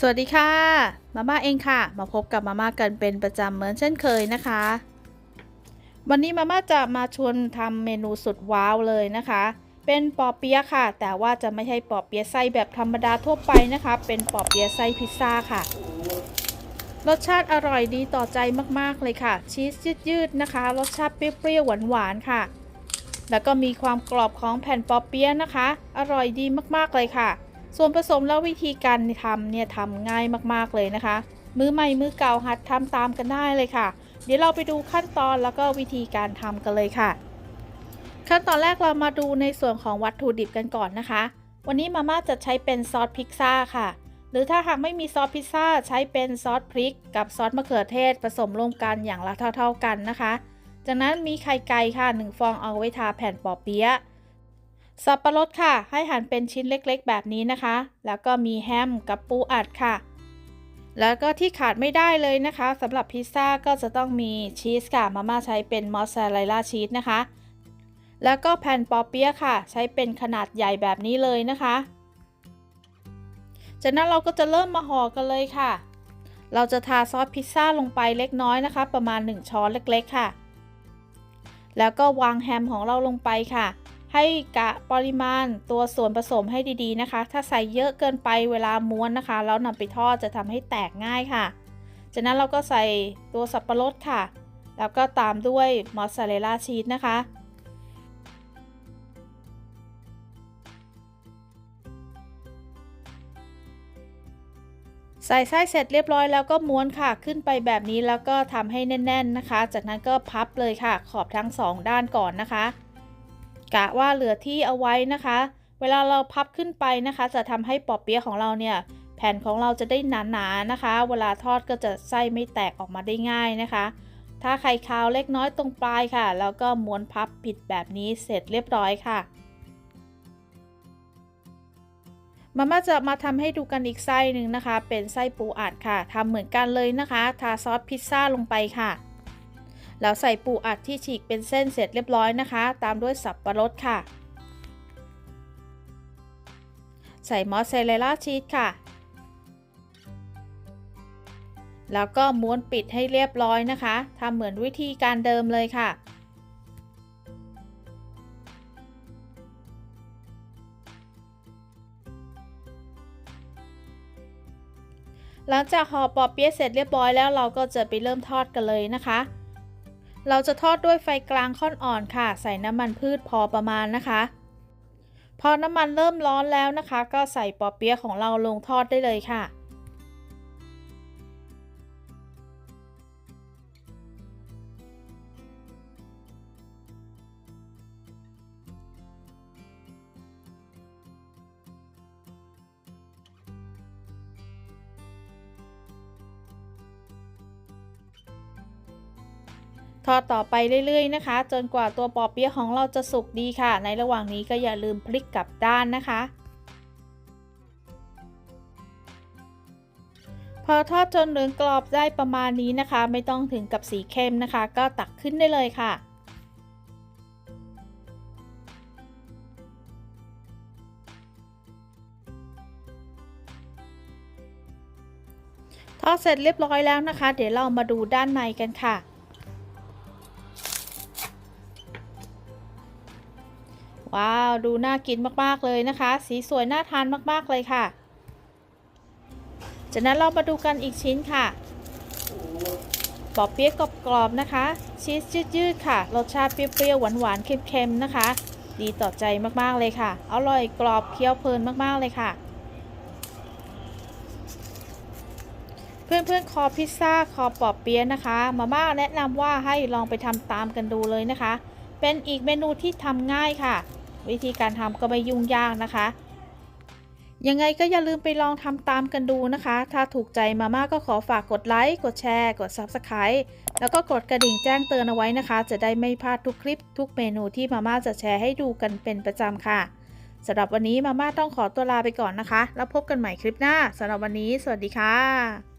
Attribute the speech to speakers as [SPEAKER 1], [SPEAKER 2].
[SPEAKER 1] สวัสดีค่ะ มาม่าเองค่ะ มาพบกับมาม่ากันเป็นประจำเหมือนเช่นเคยนะคะ วันนี้มาม่าจะมาชวนทำเมนูสุดว้าวเลยนะคะ เป็นปอเปี๊ยะค่ะ แต่ว่าจะไม่ใช่ปอเปี๊ยะไส้แบบธรรมดาทั่วไปนะคะ เป็นปอเปี๊ยะไส้พิซซ่าค่ะ รสชาติอร่อยดีต่อใจมากๆเลยค่ะ ชีสยืดๆนะคะ รสชาติเปรี้ยวๆหวานๆค่ะ แล้วก็มีความกรอบของแผ่นปอเปี๊ยะนะคะ อร่อยดีมากๆเลยค่ะ ส่วนผสมและวิธีการทำเนี่ยทำง่ายมากๆเลยนะคะ มือใหม่มือเก่าหัดทำตามกันได้เลยค่ะ เดี๋ยวเราไปดูขั้นตอนแล้วก็วิธีการทำกันเลยค่ะ ขั้นตอนแรกเรามาดูในส่วนของวัตถุดิบกันก่อนนะคะ วันนี้มาม่าจะใช้เป็นซอสพิซซ่าค่ะ หรือถ้าหากไม่มีซอสพิซซ่าใช้เป็นซอสพริก กับซอสมะเขือเทศผสมรวมกันอย่างละเท่า ๆกันนะคะ จากนั้นมีไข่ไก่ค่ะ1ฟองเอาไว้ทาแผ่นปอเปี๊ยะ สับปะรดค่ะ ให้หั่นเป็นชิ้นเล็กๆ แบบนี้นะคะ แล้วก็มีแฮมกับปูอัดค่ะ แล้วก็ที่ขาดไม่ได้เลยนะคะสำหรับพิซซ่าก็จะต้องมีชีสค่ะ มาม่าใช้เป็นมอสซาเรลล่าชีสนะคะ แล้วก็แผ่นปอเปี๊ยะค่ะ ใช้เป็นขนาดใหญ่แบบนี้เลยนะคะ จากนั้นเราก็จะเริ่มมาห่อกันเลยค่ะ เราจะทาซอสพิซซ่าลงไปเล็กน้อยนะคะ ประมาณ 1 ช้อนเล็กๆค่ะ แล้วก็วางแฮมของเราลงไปค่ะ ให้กะปริมาณตัวส่วนผสมให้ดีๆนะคะ ถ้าใส่เยอะเกินไปเวลาม้วนนะคะ แล้วนำไปทอดจะทำให้แตกง่ายค่ะจากนั้นเราก็ใส่ตัวสับปะรดค่ะ แล้วก็ตามด้วยมอสซาเรลลาชีสนะคะ ใส่ไส้เสร็จเรียบร้อยแล้วก็ม้วนค่ะ ขึ้นไปแบบนี้แล้วก็ทำให้แน่น ๆนะคะ จากนั้นก็พับเลยค่ะ ขอบทั้งสองด้านก่อนนะคะ กะว่าเหลือที่เอาไว้นะคะ เวลาเราพับขึ้นไปนะคะ จะทำให้ปอเปี๊ยะของเราเนี่ย แผ่นของเราจะได้หนาๆนะคะ เวลาทอดก็จะไส้ไม่แตกออกมาได้ง่ายนะคะ ถ้าไข่คาวเล็กน้อยตรงปลายค่ะ แล้วก็ม้วนพับปิดแบบนี้เสร็จเรียบร้อยค่ะมาม่าจะมาทำให้ดูกันอีกไส้หนึ่งนะคะ เป็นไส้ปูอัดค่ะทำเหมือนกันเลยนะคะ ทาซอสพิซซ่าลงไปค่ะ แล้วใส่ปูอัดที่ฉีกเป็นเส้นเสร็จเรียบร้อยนะคะ ตามด้วยสับปะรดค่ะ ใส่มอสซาเรลล่าชีสค่ะ แล้วก็ม้วนปิดให้เรียบร้อยนะคะทำเหมือนวิธีการเดิมเลยค่ะหลังจากห่อปอเปี๊ยะเสร็จเรียบร้อยแล้วเราก็จะไปเริ่มทอดกันเลยนะคะ เราจะทอดด้วยไฟกลางค่อนอ่อนค่ะ ใส่น้ำมันพืชพอประมาณนะคะ พอน้ำมันเริ่มร้อนแล้วนะคะ ก็ใส่ปอเปี๊ยะของเราลงทอดได้เลยค่ะ ทอดต่อไปเรื่อยๆนะคะ จนกว่าตัวปอเปี๊ยะของเราจะสุกดีค่ะ ในระหว่างนี้ก็อย่าลืมพลิกกลับด้านนะคะ พอทอดจนเหลืองกรอบได้ประมาณนี้นะคะ ไม่ต้องถึงกับสีเข้มนะคะ ก็ตักขึ้นได้เลยค่ะทอดเสร็จเรียบร้อยแล้วนะคะ เดี๋ยวเรามาดูด้านในกันค่ะ ว้าว ดูน่ากินมากๆเลยนะคะ สีสวยน่าทานมากๆเลยค่ะ จากนั้นเรามาดูกันอีกชิ้นค่ะปอเปี๊ยะกรอบๆนะคะ ชีสยืดๆค่ะ รสชาติเปรี้ยวๆหวานๆเค็มๆนะคะ ดีต่อใจมากๆเลยค่ะ อร่อยกรอบเคี้ยวเพลินมากๆเลยค่ะ เพื่อนๆคอพิซซ่าคอปอเปี๊ยะนะคะ มาม่าแนะนำว่าให้ลองไปทำตามกันดูเลยนะคะ เป็นอีกเมนูที่ทำง่ายค่ะ วิธีการทำก็ไม่ยุ่งยากนะคะ ยังไงก็อย่าลืมไปลองทำตามกันดูนะคะ ถ้าถูกใจมาม่าก็ขอฝากกดไลค์ กดแชร์ กด Subscribe แล้วก็กดกระดิ่งแจ้งเตือนเอาไว้นะคะ จะได้ไม่พลาดทุกคลิปทุกเมนูที่มาม่าจะแชร์ให้ดูกันเป็นประจำค่ะสำหรับวันนี้มาม่าต้องขอตัวลาไปก่อนนะคะ แล้วพบกันใหม่คลิปหน้าสำหรับวันนี้ สวัสดีค่ะ